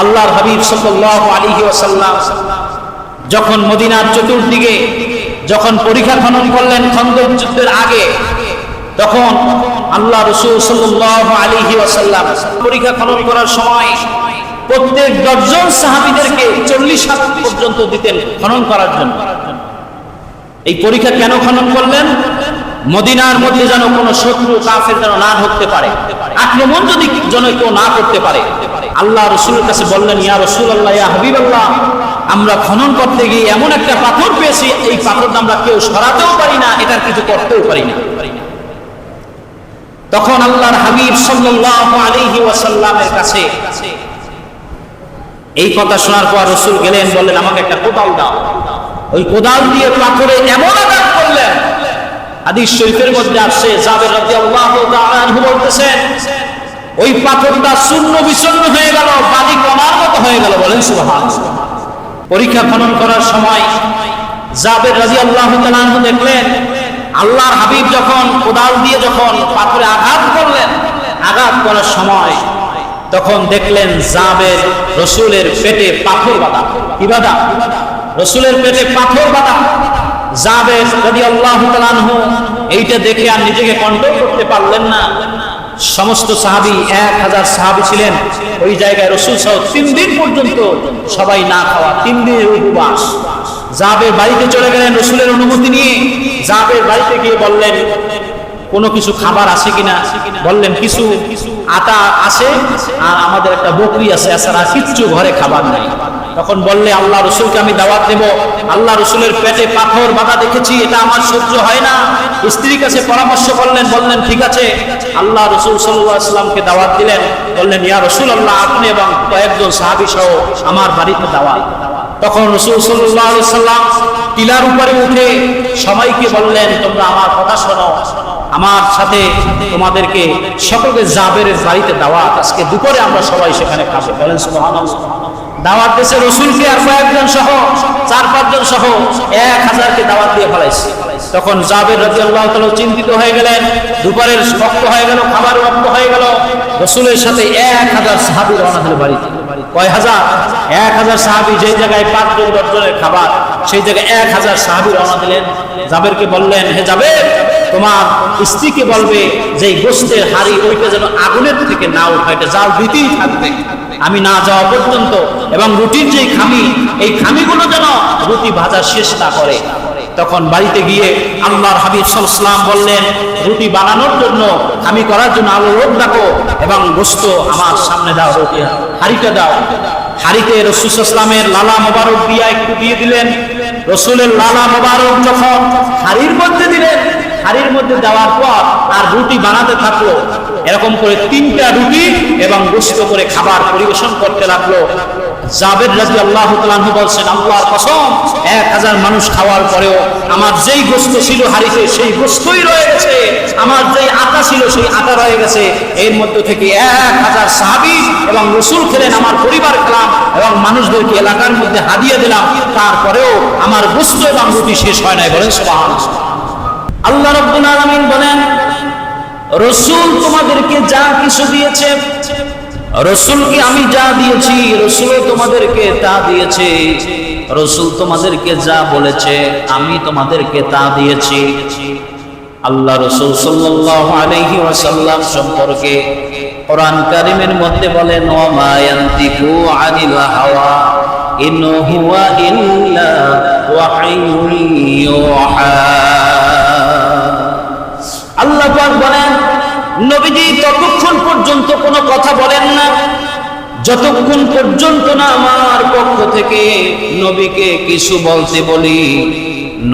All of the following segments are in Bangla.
আল্লাহর হাবিব সাল্লাল্লাহু আলাইহি ওয়াসাল্লাম যখন মদিনার চতুর্দিকে যখন পরীক্ষা খনন করলেন খন্দক যুদ্ধের আগে, তখন আল্লাহ রসুল সাল্লাল্লাহু আলাইহি ওয়াসাল্লাম পরীক্ষা খনন করার সময় প্রত্যেক দশজন সাহাবীদেরকে চল্লিশ হাত পর্যন্ত দিতেন খনন করার জন্য। এই পরীক্ষা কেন খনন করলেন? মদিনার মধ্যে যেন কোনো শত্রু, কাফের যেন না ঢুকতে পারে, আক্রমণ যদি যেন কেউ না করতে পারে আল্লাহ রসুলের কাছে বললেন, ইয়া রসুল আল্লাহ ইয়া হাবিব আল্লাহ আমরা খনন করতে গিয়ে এমন একটা পাথর পেয়েছি, এই পাথরটা আমরা কেউ সরাতেও পারি না, এটার কিছু করতেও পারি না। তখন আল্লাহর হাবিব সাল্লাল্লাহু আলাইহি ওয়াসাল্লামের কাছে এই কথা শোনার পর রসুল গেলেন, বললেন, আমাকে একটা কোদাল দাও। ওই কোদাল দিয়ে পাথরে এমন আঘাত করলেন। হাদিস শরীফের মধ্যে আসছে, জাবের রাদিয়াল্লাহু তাআলা বলতেছেন ওই পাথরটা শূন্য বিচূর্ণ হয়ে গেল বালি কণার মতো হয়ে গেল বলেন সুবহানাল্লাহ। পরীক্ষা খনন করার সময় জাবের তাআলা আনহু দেখলেন, আল্লাহর হাবিব যখন কোদাল দিয়ে যখন পাথরে আঘাত করলেন, আঘাত করার সময় তখন দেখলেন জাবের রসুলের পেটে পাথর বাঁধা। কি বাঁধা? রসুলের পেটে পাথর বাঁধা। জাবের যদি আল্লাহ এইটা দেখে আর নিজেকে কন্ট্রোল করতে পারলেন না। সমস্ত সাহাবি, এক হাজার সাহাবি ছিলেন। ওই জায়গায় রসুল সহ তিন দিন পর্যন্ত সবাই না খাওয়া, তিন দিনের উপবাস। জাবের বাড়িতে চলে গেলেন রসুলের অনুমতি নিয়ে। জাবের বাড়িতে গিয়ে বললেন, কোনো কিছু খাবার আছে কিনা? বললেন, কিছু আটা আছে আর আমাদের একটা বকরি আছে, এছাড়া কিচ্ছু ঘরে খাবার নাই। তখন বললে, আল্লাহ রসুলকে আমি দাওয়াত দেব। আল্লাহ রসুলের পেটে পাথর বাধা দেখেছি, এটা আমার সহ্য হয় না। স্ত্রীর কাছে পরামর্শ করলেন, বললেন, ঠিক আছে। আল্লাহ রসুল সাল্লাহ আসলামকে দাওয়াত দিলেন, বললেন, ইয়া রসুল আল্লাহ আপনি এবং কয়েকজন সাহাবি সহ আমার বাড়িতে দাওয়াত। তখন রসুল সাল্লাহ সাল্লাম টিলার উপরে উঠে সবাইকে বললেন, তোমরা আমার কথা শোনো। আমার সাথে তোমাদেরকে সকলকে জাবের বাড়িতে দাওয়াত। আজকে দুপুরে আমরা সবাই সেখানে খাব। বলেন, সুবহানাল্লাহ। দাওয়াত দেশে রসুলকে আর কয়েকজন সহ, চার, পাঁচজন সহ, এক হাজারকে দাওয়াত দিয়ে ফেলাইছে। তখন জাবের রাজি আল্লাহ চিন্তিত হয়ে গেলেন, দুপুরের শক্ত হয়ে গেল, খাবার রক্ত হয়ে গেল, রসুলের সাথে এক হাজার সাহাবি রওনা হলো বাড়িতে। কয় হাজার? এক হাজার সাহাবি যে জায়গায় পাঁচজন, দশজনের খাবার, সেই জায়গায় এক হাজার সাহাবি রওনা দিলেন। জাবেরকে বললেন, হে যাবে তোমার স্ত্রীকে বলবে যে গোস্তের হাড়ি, ওইটা যেন আগুনের থেকে না ওঠা এটা জাল দিতেই থাকবে। আমি না যাওয়া পর্যন্ত এবং রুটির যে খামি, এই খামিগুলো যেন রুটি ভাজা শেষ না করে। তখন বাড়িতে গিয়ে আল্লাহর হাবিব সাল্লাম বললেন, রুটি বানানোর জন্য, খামি করার জন্য আলো রোদ ডাকো এবং গোস্ত আমার সামনে দাও, রুটি। হাড়িটা দাও। হাড়িতে রসুলামের লালা মোবারক দিয়া একটু দিয়ে দিলেন। রসুলের লালা মোবারক যখন হাড়ির মধ্যে দিলেন, হাড়ির মধ্যে দেওয়ার পর আর রুটি বানাতে থাকল এরকম করে তিনটা রুটি এবং গোস্ত করে খাবার পরিবেশন করতে লাগল। জাবের রাজি আল্লাহ বলছেন, আল্লাহর কসম, এক হাজার মানুষ খাওয়ার পরেও আমার যেই গোস্ত ছিল হাড়িতে, সেই গোস্তই রয়ে গেছে। আমার যেই আটা ছিল, সেই আটা রয়ে গেছে। এর মধ্য থেকে এক হাজার সাহাবি এবং রসুল খেলেন আমার পরিবার খেলাম এবং মানুষদেরকে এলাকার মধ্যে হাদিয়ে দিলাম। তারপরেও আমার গোস্ত এবং রুটি শেষ হয় নাই বলেন সবাই আল্লাহ রব্বুল আলামিন বলেন রসুল তোমাদেরকে যা কিছু দিয়েছে রসুলকে আমি যা দিয়েছি রসুল তোমাদেরকে তা দিয়েছে, রসুল তোমাদেরকে যা বলেছে, আমি তোমাদেরকে তা দিয়েছি। আল্লাহ রসুল ওয়াসাল্লাম সম্পর্কে কোরআন কারিমের মধ্যে বলেন ওমা ইয়ান্তিকু আনিল হাওয়া ইন আল্লাহ বলেন, নবীজি ততক্ষণ পর্যন্ত কোনো কথা বলেন না। যতক্ষণ পর্যন্ত না আমার পক্ষ থেকে নবীকে কিছু বলতে বলি,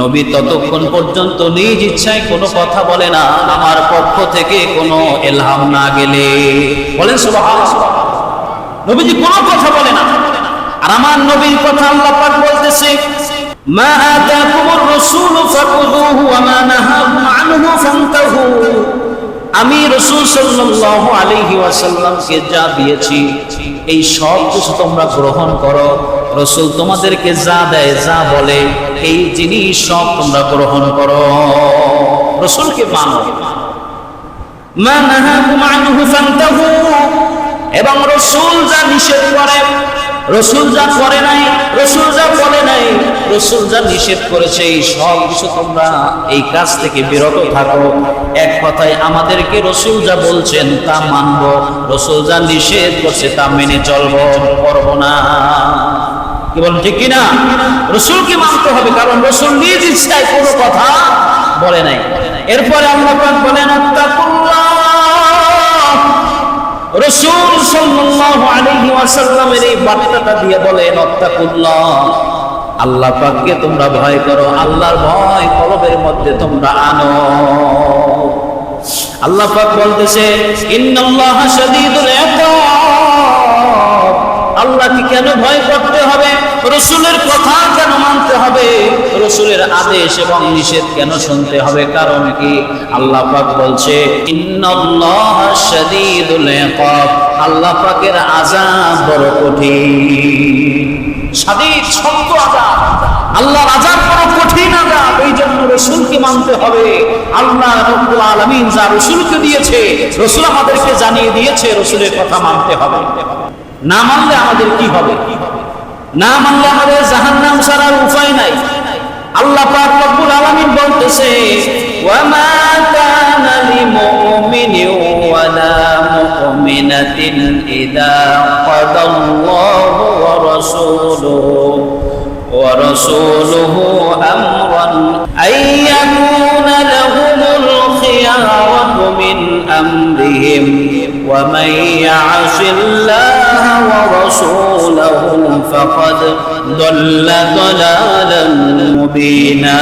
নবী ততক্ষণ পর্যন্ত নিজ ইচ্ছায় কোনো কথা বলে না, আমার পক্ষ থেকে কোনো এলহাম না গেলে। বলেন নবীজি কোনো কথা বলে না। আর আমার নবীর কথা আল্লাহ পাক বলতেছে, মা আতাকুমুর রাসূল ফাকুযুহু ওয়া মা নাহাকুম আনহু ফান্তাহু। আমি রাসূল সাল্লাল্লাহু আলাইহি ওয়াসাল্লামকে যা দিয়েছি, এই সব কিছু তোমরা গ্রহণ করো। রাসূল তোমাদেরকে যা দেয়, যা বলে, এই জিনিস সব তোমরা গ্রহণ করো। রাসূলকে মানো। এবং রাসূল যা নিষেধ করে রসুল যা করে নাই, রসুল যা বলে নাই, রসুল যা নিষেধ করেছে, এই সব কিছু তোমরা এই কাজ থেকে বিরত থাকো। এক কথায় আমাদেরকে রসুল যা বলছেন তা মানব, রসুল যা নিষেধ করছে তা মেনে চলবো, করব না। কি বলেন, ঠিক কিনা? রসুলকে মানতে হবে, কারণ রসুল নিজ ইচ্ছায় কোনো কথা বলে নাই। এরপরে আল্লাহ বলেন, আত্তাকুল্লাহ রসুল সাল্লাল্লাহু আলাইহি ওয়াসাল্লামের এই বার্তাটা দিয়ে বলেন আত্তাকুল্লাহ আল্লাহ পাককে তোমরা ভয় করো, আল্লাহর ভয় কলবের মধ্যে তোমরা আনো। আল্লাহ পাক বলতেছে, ইন্নাল্লাহা শাদীদুল ইকাব আল্লাহকে কেন ভয় করতে হবে? রসুলের কথা কেন মানতে হবে? রসুলের আদেশ এবং নিষেধ কেন শুনতে হবে? কারণ কি? আল্লাহ পাক বলছে আল্লাহ পাকের আযাব বড় কঠিন। শাদীদ শক্ত আযাব। আল্লাহর আযাব বড় কঠিন আযাব। এই জন্য রসুলকে মানতে হবে। আল্লাহ রব্বুল আলামিন যা রসুলকে দিয়েছে, রসুল আমাদেরকে জানিয়ে দিয়েছে, রসুলের কথা মানতে হবে। না মানলে আমাদের কি হবে? না মানলে হবে জাহান্নাম ছাড়ার উপায় নাই। আল্লাহ পাক রব্বুল আলামিন বলতেছে ওয়া মা কানা লিমুমিনিন ওয়া লা من أمرهم ومن يعص الله ورسوله فقد ضل ضلالا مبينا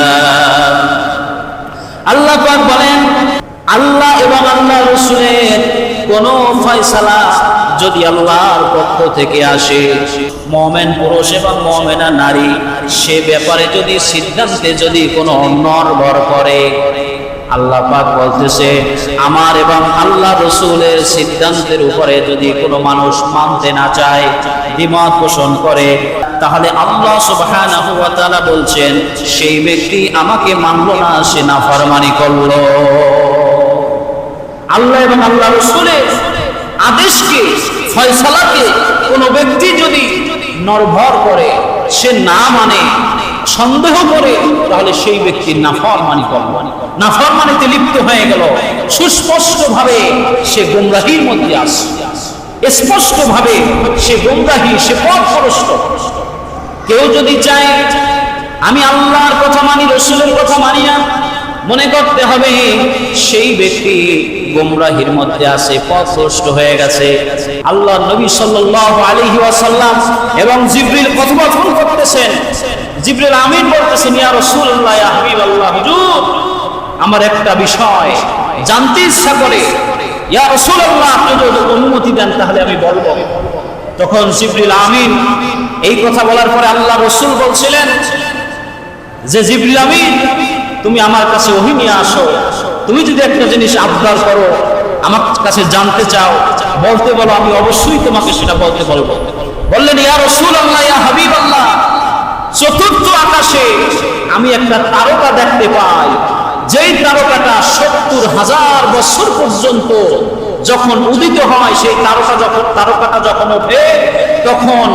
আল্লাহ পাক বলেন আল্লাহ এবং আল্লাহ রসুলের কোন ফয়সালা যদি আল্লাহর পক্ষ থেকে আসে মমেন পুরুষ এবং মমেনা নারী সে ব্যাপারে যদি সিদ্ধান্তে যদি কোনো নরবর করে আল্লাহ পাক বলতেছে, আমার এবং আল্লাহ রসুলের সিদ্ধান্তের উপরে যদি কোনো মানুষ মানতে না চায়, দ্বিমত পোষণ করে, তাহলে আল্লাহ তাআলা বলছেন, সেই ব্যক্তি আমাকে মানলো না, সে নাফরমানি করল। আল্লাহ এবং আল্লাহ রসুলের আদেশকে, ফয়সালাকে কোনো ব্যক্তি যদি নরভর করে, সে না মানে সন্দেহ করে, তাহলে সেই ব্যক্তি ব্যক্তির নাফরমানি করল নাফরমানিতে লিপ্ত হয়ে গেল। সুস্পষ্ট ভাবে সে গুমরাহির মধ্যে আসে স্পষ্ট ভাবে সে গুমরাহি, সে পথ প্রষ্ট কেউ যদি চায়, আমি আল্লাহর কথা মানি, রসুলের কথা মানি না, মনে করতে হবে সেই ব্যক্তি গোমরাহির মধ্যে আছে পথভ্রষ্ট হয়ে গেছে। আল্লাহ নবী আলাইহি ওয়াসাল্লাম এবং জিবরিল কথোপকথন করতেছেন জিবরিল আমিন বলতেছেন, ইয়া রাসূলুল্লাহ, ইয়া হাবিবাল্লাহ, হুজুর, আমার একটা বিষয় জানতে ইচ্ছা করে। ইয়া রাসূলুল্লাহ, আপনি যদি অনুমতি দেন তাহলে আমি বলব। তখন জিবরিল আমিন এই কথা বলার পরে আল্লাহ রসুল বলছিলেন, যে জিবরিল আমিন, তুমি আমার কাছে ওহি নিয়ে আসো। তুমি যদি একটা জিনিস আবদার করো, আমার কাছে জানতে চাও, বলতে বলো, আমি অবশ্যই তোমাকে সেটা বলতে বলব। বললেন, ইয়া রসুল আল্লাহ ইয়া হাবিব আল্লাহ চতুর্থ আকাশে আমি একটা তারকা দেখতে পাই। যেই তারকাটা সত্তর হাজার বছর পর্যন্ত যখন উদিত হয়, সেই তারকা যখন, তারকাটা যখন ওঠে, তখন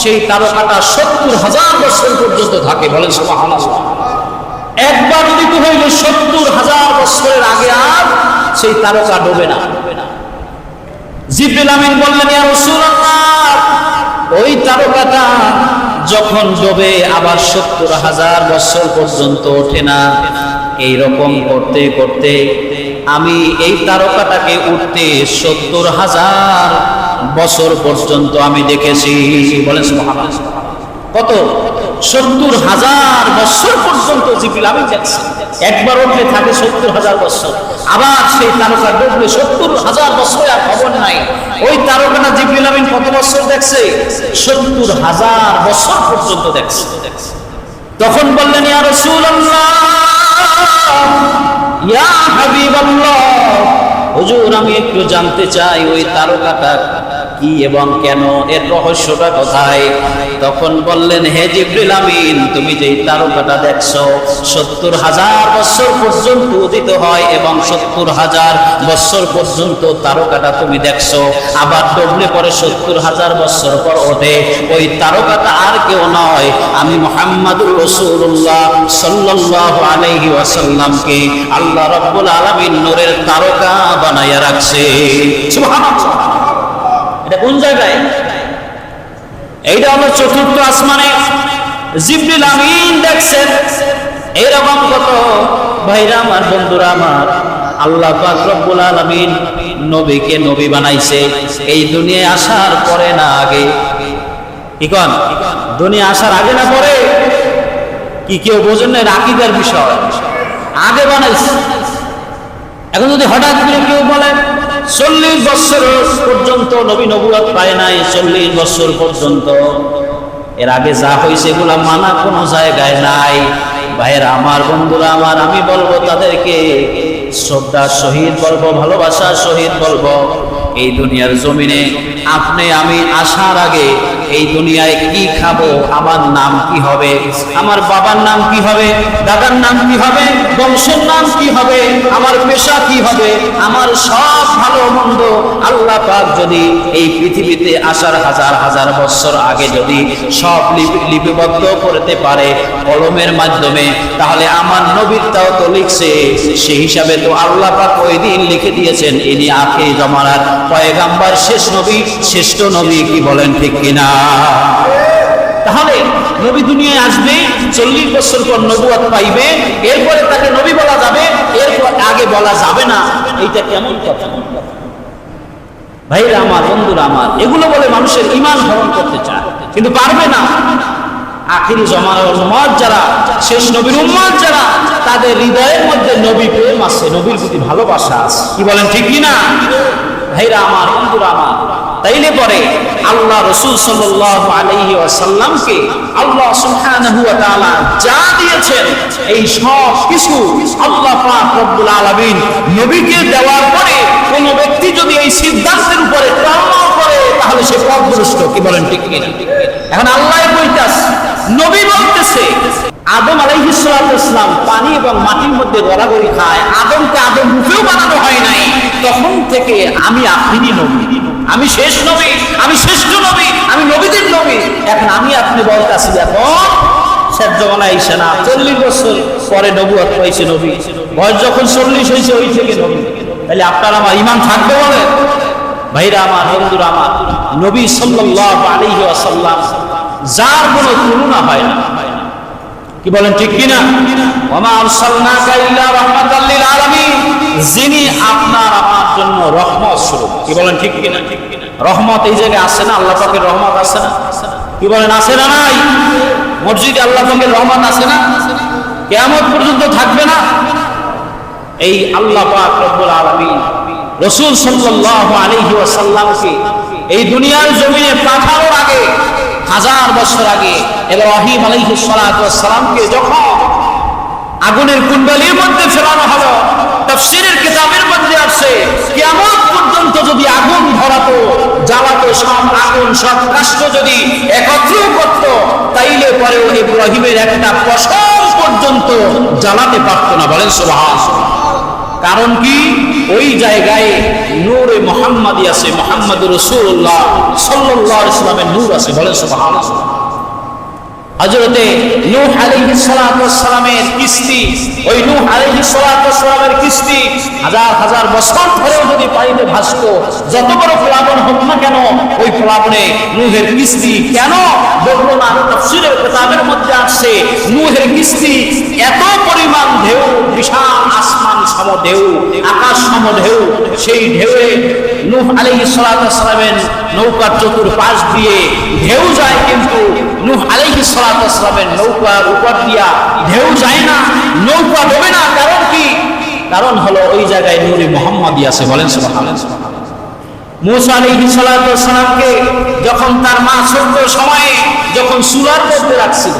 সেই তারকাটা সত্তর হাজার বছর পর্যন্ত থাকে। বলেন একবার উদিত হইলে সত্তর হাজার বছরের আগে আর সেই তারকা ডোবে না। জিব্রিল আমিন বললেন ওই তারকাটা যখন ডোবে আবার সত্তর হাজার বছর পর্যন্ত ওঠে না এই রকম করতে করতে আমি এই তারকাটাকে উঠতে সত্তর হাজার বছর পর্যন্ত আমি দেখেছি। বলেন কত? সত্তর হাজার বছর পর্যন্ত জিবিল আমি দেখছি একবার উঠলে থাকে সত্তর হাজার বছর। আবার সেই তারকা ডুবলে সত্তর হাজার বছর আর খবর নাই। ওই তারকাটা জিবিল আমিন কত বছর দেখছে? সত্তর হাজার বছর পর্যন্ত দেখছে। তখন বললেন, ইয়া ইয়া হাবিবাল্লাহ। হুজুর, আমি একটু জানতে চাই, ওই তারকাটা কি এবং কেন? এর রহস্যটা কোথায়? তখন বললেন, হে জিব্রিল আমিন, তুমি যেই তারকাটা দেখছ, সত্তর হাজার বছর পর্যন্ত উদিত হয় এবং সত্তর হাজার বছর পর্যন্ত তারকাটা তুমি দেখছ। আবার ডবলে পরে সত্তর হাজার বছর পর ওঠে। ওই তারকাটা আর কেউ নয়, আমি মোহাম্মদুর রসুল্লাহ সাল্লাল্লাহু আলাইহি ওয়াসাল্লামকে আল্লাহ রব্বুল আলামিন নূরের তারকা বানাইয়া রাখছে। সুবহানাল্লাহ। এটা কোন জায়গায়? এইটা হলো চতুর্থ আসমানে। জিবরিল আমিন দেখছেন, এরকম কত ভাইরা আমার বন্ধুরা আমার, আল্লাহ পাক রব্বুল আলামিন নবীকে নবী বানাইছে। এই দুনিয়ায় আসার পরে না আগে? কি কন? দুনিয়া আসার আগে না পরে? কি কেউ বোঝেন না আকিদার বিষয়। আগে বানাইছে। এখন যদি হঠাৎ করে কেউ বলে চল্লিশ বছর পর্যন্ত নবী নবুয়াত পায় নাই, চল্লিশ বছর পর্যন্ত। এর আগে যা হয়েছে এগুলা মানা কোনো জায়গায় নাই। ভাইয়েরা, আমার বন্ধুরা, আমার, আমি বলব তাদেরকে, শ্রদ্ধা শহীদ বলব, ভালোবাসা শহীদ বলব, এই দুনিয়ার জমিনে আপনি, আমি আসার আগে এই দুনিয়ায় কি খাব? আমার নাম কি হবে? আমার বাবার নাম কি হবে? দাদার নাম কি হবে? বংশের নাম কি হবে? আমার পেশা কি হবে? আমার সব ভালো মন্দ আল্লাহ পাক যদি এই পৃথিবীতে আসার হাজার হাজার বছর আগে যদি সব লিপিবদ্ধ করতে পারে কলমের মাধ্যমে, তাহলে আমার নবীরটাও তো লিখছে। সেই হিসাবে তো আল্লাহ পাক ওই দিন লিখে দিয়েছেন, ইনি আখেরি জমানার পয়গাম্বার, শেষ নবী, শ্রেষ্ঠ নবী কি বলেন ঠিক কিনা? তাহলে নবী দুনিয়ায় আসবে, চল্লিশ বছর পর নবুয়াত পাইবে, এরপরে তাকে নবী বলা যাবে, এরপর আগে বলা যাবে না। এইটা কেমন কথা? ভাইরা আমার, বন্ধুরা আমার, এগুলো বলে মানুষের ইমান ধারণ করতে চায়, কিন্তু পারবে না। আখিরি জমানার উম্মত যারা, শেষ নবীর উম্মত যারা, তাদের হৃদয়ের মধ্যে নবী প্রেম আছে, নবীর প্রতি ভালোবাসা আছে। কি বলেন, ঠিক কি না ভাইরা আমার, বন্ধুরা আমার তাইলে পরে আল্লাহ রসুল সাল্লাল্লাহু আলাইহি ওয়াসাল্লামকে আল্লাহ যা দিয়েছেন, এই সব কিছু আল্লাহ রব্বুল আলামিন নবীকে দেওয়ার পরে কোন ব্যক্তি যদি এই সিদ্ধান্তের উপরে করে, তাহলে সে পথভ্রষ্ট কি বলেন ঠিক এখন আল্লাহ কইতাস নবী বলতেছে আদম আলাইহিস সালাম পানি এবং মাটির মধ্যে গড়াগড়ি খায়। আদমকে আদম রূপেও বানানো হয় নাই। তখন থেকে আমি আপনি নবী। আমি শেষ নবী, আমি শ্রেষ্ঠ নবী, আমি নবীদের নবী। এখন আমি আপনি পরে নবুয়াত পাইছে নবী। যখন হয়েছে, ওই নবী। আপনার আমার ইমান নবী যার কোনো তুলনা হয় না। কি বলেন, ঠিক কিনা? যিনি আপনার আমার জন্য রহমত স্বরূপ। কি বলেন, ঠিক কিনা? রহমত এই জায়গায় আছে না? আল্লাহ পাকের রহমত আছে না? কি বলেন আছে না নাই? মসজিদে আল্লাহ পাকের রহমত আছে না? কিয়ামত পর্যন্ত থাকবে না? এই আল্লাহ পাক রব্বুল আলামিন রাসূল আলাইহি ওয়াসাল্লামকে এই দুনিয়ার জমিনে পাঠানোর আগে হাজার বছর আগে সালাতু ওয়াস সালামকে যখন আগুনের কুণ্ডলীর মধ্যে ফেলানো হলো, তাফসীরের কিতাবের মধ্যে আছে, কিয়ামত পর্যন্ত যদি আগুন ধরাতো, জ্বালাতো সব আগুন, সব রাষ্ট্র যদি একত্র করত, তাইলে পরে ওই ইব্রাহিমের একটা পশম পর্যন্ত জ্বালাতে পারতো না। বলেন সুবহানাল্লাহ। কারণ কি? ওই জায়গায় নূরে মোহাম্মদী আছে মোহাম্মদ রসুল্লাহ সাল্লাহ ইসলামের নূর আছে বলে সালামের কিস্তি, ওই কিস্তি হাজার হাজার যদি যত হোক না কেন, ওই কেন? না মধ্যে কিস্তি এত পরিমাণ ঢেউ বিশাল আসমান সম ঢেউ, আকাশ সম ঢেউ, সেই ঢেউয়ে নূহ ওয়াস সালামের নৌকার চতুর্পাশ দিয়ে ঢেউ যায় কিন্তু নূহ ওয়াস সালামের নৌকার উপর দিয়া ঢেউ যায় না, নৌকা ডোবে না। কারণ কি? কারণ হলো ওই জায়গায় নূরে মোহাম্মদী আছে। বলেন মুসা ওয়াস সালামকে যখন তার মা ছোট্ট সময়ে যখন সুলার মধ্যে রাখছিল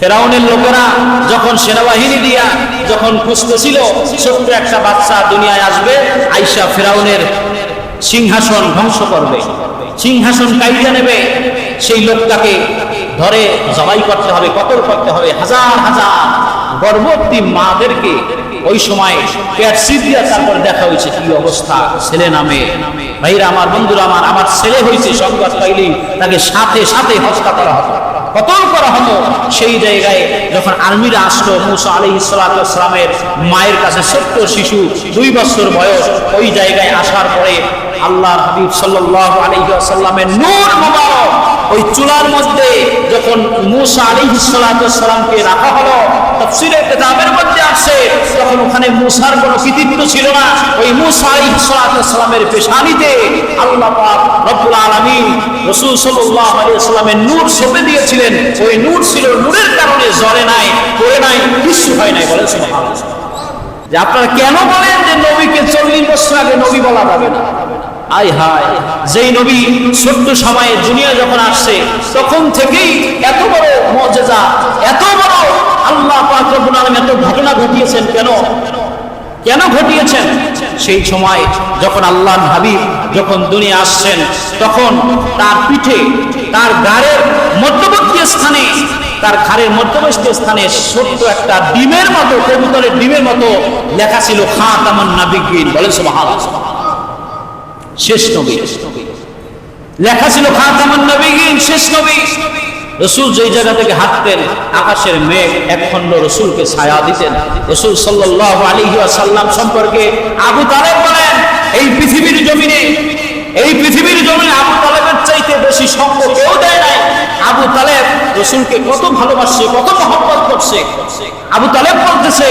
ফেরাউনের লোকেরা যখন সেনাবাহিনী দিয়া যখন খুঁজতেছিল ছোট্ট একটা বাচ্চা দুনিয়ায় আসবে, আইসা ফেরাউনের সিংহাসন ধ্বংস করবে। সিংহাসন কাইজা নেবে, সেই লোকটাকে ধরে জবাই করতে হবে কতল করতে হবে, হাজার হাজার গর্ভবতী মাদেরকে ওই সময় পেট তারপর দেখা হয়েছে কি অবস্থা, ছেলে নামে ভাইরা, আমার বন্ধুরা, আমার আমার ছেলে হয়েছে সংবাদ পাইলেই তাকে সাথে সাথে হত্যা করা হতো কতল করা হলো? সেই জায়গায় যখন আর্মিরা আসলো, মুসা আলি ইসলাতামের মায়ের কাছে ছোট্ট শিশু, দুই বছর বয়স, ওই জায়গায় আসার পরে আল্লাহ হাবিব সাল্লাহ আলহিহাসাল্লামের নূর মুবারক ওই চুলার মধ্যে যখন মুসা আলী ইসলামকে রাখা হলো, তফসিলের কিতাবের মধ্যে আসে, তখন ওখানে মুসার কোনো কৃতিত্ব ছিল না। ওই মুসা আলী ইসলামের পেশানিতে আল্লাহ পাক রব্বুল আলামিন রাসূল সাল্লাল্লাহু আলাইহি সাল্লামের নূর সঁপে দিয়েছিলেন। ওই নূর ছিল নূরের কারণে জ্বরে নাই, পড়ে নাই কিছু হয় নাই বলেন যে আপনারা কেন বলেন যে নবীকে চল্লিশ বছর আগে নবী বলা যাবে না? আয় হায়, যেই নবী ছোট্ট সময়ে দুনিয়া যখন আসছে, তখন থেকেই এত বড় মর্যাদা, এত বড় আল্লাহ রব্বুল এত ঘটনা ঘটিয়েছেন কেন? কেন ঘটিয়েছেন? সেই সময় যখন আল্লাহ হাবিব যখন দুনিয়া আসছেন, তখন তার পিঠে, তার গাড়ের মধ্যবর্তী স্থানে, তার ঘাড়ের মধ্যবর্তী স্থানে ছোট্ট একটা ডিমের মতো, কবুতরের ডিমের মতো লেখা ছিল খাতামান নাবিগিন বলেন সুবহানাল্লাহ। শেষ নবী। লেখা ছিল খাতামান নবীগিন, শেষ নবী। রসুল যেই জায়গা থেকে হাঁটতেন, আকাশের মেঘ এক খণ্ড রসুলকে ছায়া দিতেন। রসুল সাল্লাহ আলী সাল্লাম সম্পর্কে আবু তালেব বলেন, এই পৃথিবীর জমিনে, এই পৃথিবীর জমিনে আবু তালেবের চাইতে বেশি সঙ্গ কেউ দেয় নাই। আবু তালেব রসুলকে কত ভালোবাসছে, কত মহব্বত করছে। আবু তালেব বলতেছে,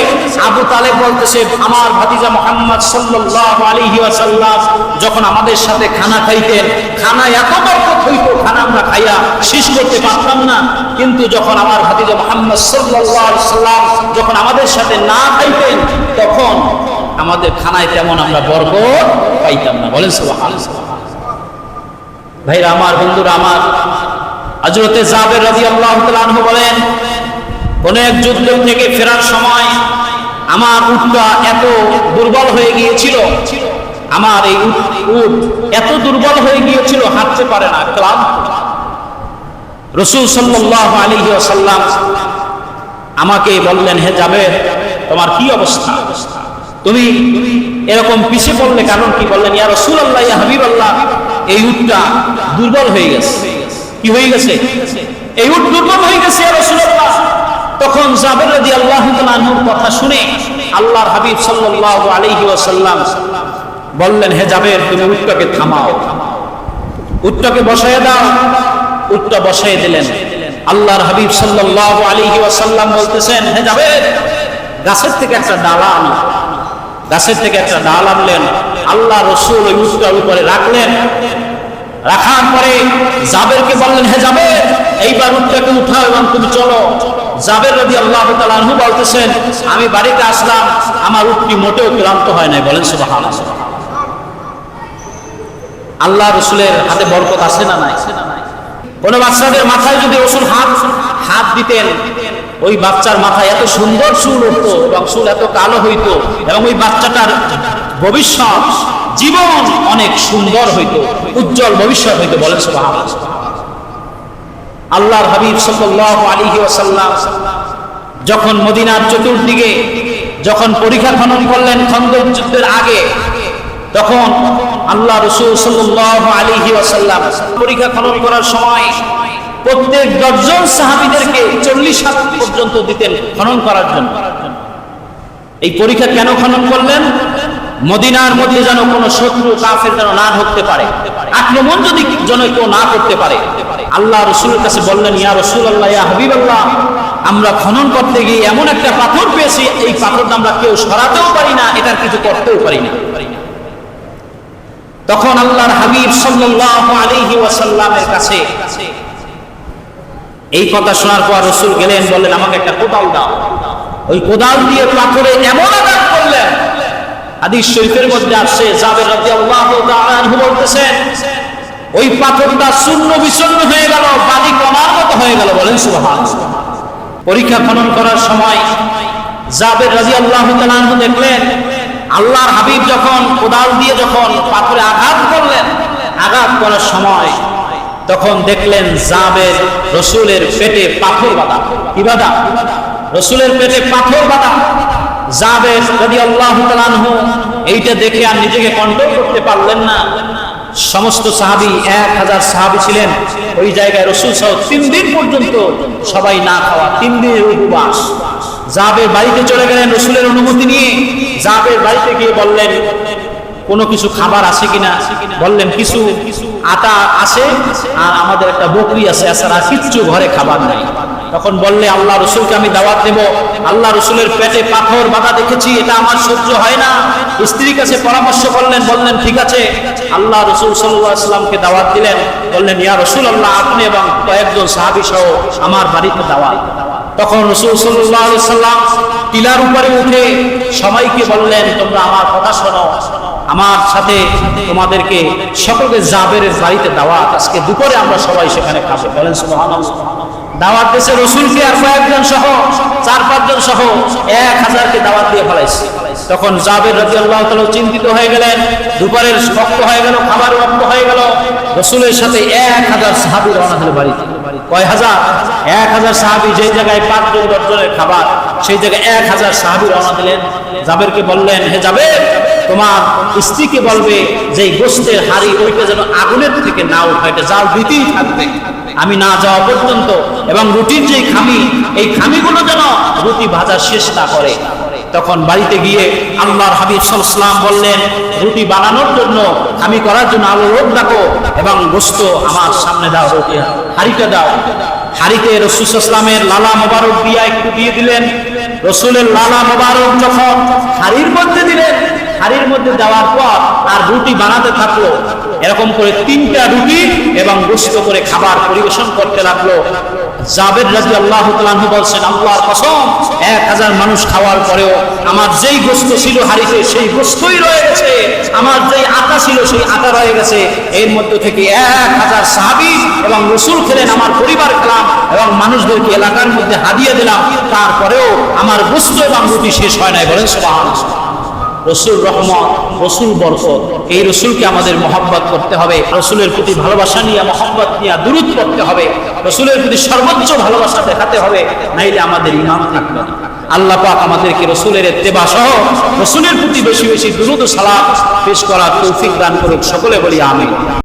আবু তালেব বলতেছে, আমার ভাতিজা মোহাম্মদ সাল্লাল্লাহু আলাইহি ওয়াসাল্লাম যখন আমাদের সাথে খানা খাইতেন, খানা এত বরকত হইতো, খানা আমরা খাইয়া শেষ করতে পারতাম না। কিন্তু যখন আমার ভাতিজা মোহাম্মদ আলাইহি সাল্লাম যখন আমাদের সাথে না খাইতেন, তখন আমাদের খানায় তেমন আমরা বরকত পাইতাম না। বলেন, সুবহানাল্লাহ। ভাইরা, আমার বন্ধুরা, আমার হজরতে জাবের রাজি আল্লাহ বলেন কোন এক যুদ্ধ থেকে ফেরার সময় আমার উটটা এত দুর্বল হয়ে গিয়েছিল, আমার এই উট এত দুর্বল হয়ে গিয়েছিল, হাঁটতে পারে না, ক্লান্ত। রসুল সাল্লাহ আলী সাল্লাম আমাকে বললেন, হে যাবে তোমার কি অবস্থা? তুমি এরকম পিছিয়ে পড়লে কারণ কি? বললেন, ইয়া রসুল আল্লাহ হাবিব আল্লাহ এই উটটা দুর্বল হয়ে গেছে। কি হয়ে গেছে? এই উট দুর্বল হয়ে গেছে তখন জাবের রাদি আল্লাহ কথা শুনে আল্লাহর হাবিব সাল্লাল্লাহু আলাইহি ওয়াসাল্লাম বললেন, হে জাবের, তুমি উটটাকে থামাও। উটটাকে বসায় দাও। উটটা বসায় দিলেন। আল্লাহর হাবিব সাল্লাল্লাহু আলাইহি ওয়াসাল্লাম বলতেছেন, হে জাবের, গাছের থেকে একটা ডালা আনো। গাছের থেকে একটা ডাল আনলেন। আল্লাহ রসুল ওই উটটার উপরে রাখলেন। রাখার পরে জাবেরকে বললেন, হে যাবে এইবার উটটাকে উঠাও এবং তুমি চলো। জাবের রবি আল্লাহ তালু বলতেছেন, আমি বাড়িতে আসলাম, আমার উটটি মোটেও ক্লান্ত হয় নাই। বলেন সুবাহ আল্লাহ রসুলের হাতে বরকত আছে না নাই? কোন বাচ্চাদের মাথায় যদি রসুল হাত হাত দিতেন, ওই বাচ্চার মাথায় এত সুন্দর চুল উঠতো এবং চুল এত কালো হইতো এবং ওই বাচ্চাটার ভবিষ্যৎ জীবন অনেক সুন্দর হইতো, উজ্জ্বল ভবিষ্যৎ হইতো বলেন আল্লাহর হাবিব ওয়াসাল্লাম যখন মদিনার চতুর্দিকে যখন পরীক্ষা খনন করলেন খন্দক যুদ্ধের আগে, তখন আল্লাহ রসুল সাল্লাল্লাহু আলাইহি ওয়াসাল্লাম পরীক্ষা খনন করার সময় প্রত্যেক দশজন সাহাবিদেরকে চল্লিশ হাত পর্যন্ত দিতেন খনন করার জন্য। এই পরীক্ষা কেন খনন করলেন? মদিনার মধ্যে যেন কোনো শত্রু, কাফের যেন না ঢুকতে পারে। আক্রমণ যদি যেন কেউ না করতে পারে, আল্লাহ রসুলের কাছে বললেন, ইয়া রসুল আল্লাহ ইয়া হাবিব আল্লাহ আমরা খনন করতে গিয়ে এমন একটা পাথর পেয়েছি, এই পাথরটা আমরা কেউ সরাতেও পারি না, এটার কিছু করতেও পারি না। তখন আল্লাহর হাবিব সাল্লাল্লাহু আলাইহি ওয়াসাল্লামের কাছে এই কথা শোনার পর রসুল গেলেন, বললেন, আমাকে একটা কোদাল দাও। ওই কোদাল দিয়ে পাথরে এমন আঘাত হাদিস শরীফের মধ্যে আসছে জাবের রাদিয়াল্লাহু তাআলা বলতেছেন, ওই পাথরটা শূন্য বিচন্ন হয়ে গেল, বালি কমার মতো হয়ে গেল বলেন সুবহানাল্লাহ। পরীক্ষা খনন করার সময় জাবের রাদিয়াল্লাহু তাআলা দেখলেন, আল্লাহর হাবিব যখন কোদাল দিয়ে যখন পাথরে আঘাত করলেন, আঘাত করার সময় তখন দেখলেন জাবের রসুলের পেটে পাথর বাঁধা। কি বাঁধা? রসুলের পেটে পাথর বাঁধা। জাবের যদি আল্লাহ এইটা দেখে আর নিজেকে কন্ট্রোল করতে পারলেন না। সমস্ত সাহাবি এক হাজার সাহাবি ছিলেন। ওই জায়গায় রসুল সহ তিন দিন পর্যন্ত সবাই না খাওয়া, তিন দিনের উপবাস। জাবের বাড়িতে চলে গেলেন রসুলের অনুমতি নিয়ে। জাবের বাড়িতে গিয়ে বললেন কোনো কিছু খাবার আছে কিনা? বললেন, কিছু আটা আছে আর আমাদের একটা বকরি আছে, এছাড়া কিচ্ছু ঘরে খাবার নাই। তখন বললে, আল্লাহ রসুলকে আমি দাওয়াত দেব। আল্লাহ রসুলের পেটে পাথর বাধা দেখেছি, এটা আমার সহ্য হয় না। স্ত্রীর কাছে পরামর্শ করলেন, বললেন, ঠিক আছে। আল্লাহ রসুল সাল্লামকে দাওয়াত দিলেন, বললেন, ইয়া রসুল আল্লাহ আপনি এবং কয়েকজন সাহাবি সহ আমার বাড়িতে দাওয়াত। তখন রসুল সাল্লাহ সাল্লাম টিলার উপরে উঠে সবাইকে বললেন, তোমরা আমার কথা শোনো। আমার সাথে তোমাদেরকে সকলকে জাবের বাড়িতে দাওয়াত। আজকে দুপুরে আমরা সবাই সেখানে খাব। বলেন দাওয়াত দেশে রসুলকে আর কয়েকজন সহ, চার পাঁচজন সহ, এক হাজারকে দাওয়াত দিয়ে ফেলাইছে। তখন জাবের রাজি আল্লাহ চিন্তিত হয়ে গেলেন। দুপুরের শক্ত হয়ে গেল, খাবার রক্ত হয়ে গেল। রসুলের সাথে এক হাজার সাহাবি রওনা দিল বাড়িতে। কয় হাজার? এক হাজার সাহাবি যেই জায়গায় পাঁচজন, দশজনের খাবার, সেই জায়গায় এক হাজার সাহাবি রওনা দিলেন। জাবেরকে বললেন, হে যাবে তোমার স্ত্রীকে বলবে যে গোস্তের হাড়ি ওইটা যেন আগুনের থেকে না উঠা এটা জাল দিতেই থাকবে। আমি না যাওয়া পর্যন্ত এবং রুটির যে খামি, এই খামিগুলো যেন রুটি ভাজা শেষ না করে। তখন বাড়িতে গিয়ে আল্লাহর হাবিব সাল্লাম বললেন, রুটি বানানোর জন্য আমি করার জন্য আলো রোদ রাখো এবং গোস্ত আমার সামনে দাও রুটি হাড়িটা দাও। হাড়িতে রসুলামের লালা মোবারক দিয়া একটু দিয়ে দিলেন। রসুলের লালা মোবারক যখন হাড়ির মধ্যে দিলেন হাড়ির মধ্যে দেওয়ার পর আর রুটি বানাতে থাকল। এরকম করে তিনটা রুটি এবং গোস্ত করে খাবার পরিবেশন করতে লাগল। জাবের রাজি আল্লাহ বলছেন, আল্লাহর কসম, এক হাজার মানুষ খাওয়ার পরেও আমার যেই গোস্ত ছিল হাড়িতে, সেই গোস্তই রয়ে গেছে। আমার যেই আটা ছিল, সেই আটা রয়ে গেছে। এর মধ্যে থেকে এক হাজার সাহাবি এবং রসুল খেলেন আমার পরিবার খেলাম এবং মানুষদেরকে এলাকার মধ্যে হাদিয়ে দিলাম। তারপরেও আমার গোস্ত এবং রুটি শেষ হয় নাই বলেন সবাই রসুল রহমত, রসুল বরকত, এই রসুলকে আমাদের মহব্বত করতে হবে। রসুলের প্রতি ভালোবাসা নিয়ে, মহব্বত নিয়ে দূরত করতে হবে। রসুলের প্রতি সর্বোচ্চ ভালোবাসা দেখাতে হবে, নাইলে আমাদের ইমাম থাকবে না। আল্লাহ পাক আমাদেরকে রসুলের এত্তেবা সহ রসুলের প্রতি বেশি বেশি দুরুদ সালাম পেশ করার তৌফিক দান করুক। সকলে বলি আমি